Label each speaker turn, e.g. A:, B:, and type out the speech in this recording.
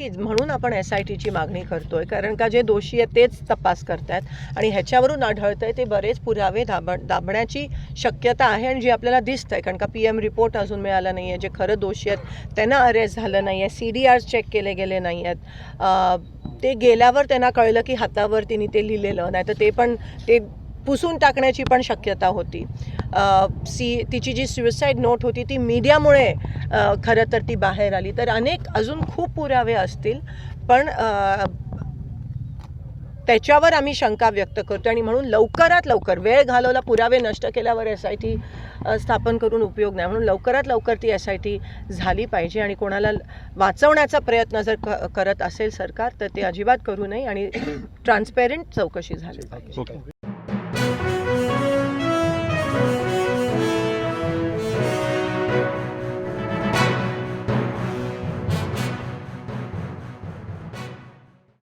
A: नक्कीच म्हणून आपण एस आय टीची मागणी करतोय. कारण का जे दोषी आहेत तेच तपास करतात आणि ह्याच्यावरून आढळतंय ते बरेच पुरावे दाब दाबण्याची शक्यता आहे आणि जी आपल्याला दिसतंय. कारण का पी एम रिपोर्ट अजून मिळाला नाही आहे जे खरं दोषी आहेत त्यांना अरेस्ट झालं नाही आहे सी डी आर चेक केले गेले नाही आहेत ते गेल्यावर त्यांना कळलं की हातावर तिने ते लिहिलेलं. नाही तर ते पण ते पुसून टाकण्याची पण शक्यता होती. सी तिची जी सुसाईड नोट होती ती मीडियामुळे खरं तर ती बाहेर आली. तर अनेक अजून खूप पुरावे असतील पण त्याच्यावर आम्ही शंका व्यक्त करतो आणि म्हणून लवकरात लवकर वेळ घालवला पुरावे नष्ट केल्यावर एस आय टी स्थापन करून उपयोग नाही. म्हणून लवकरात लवकर ती एस आय टी झाली पाहिजे आणि कोणाला वाचवण्याचा प्रयत्न जर क करत असेल सरकार तर ते अजिबात करू नये आणि ट्रान्सपेरंट चौकशी झाली पाहिजे.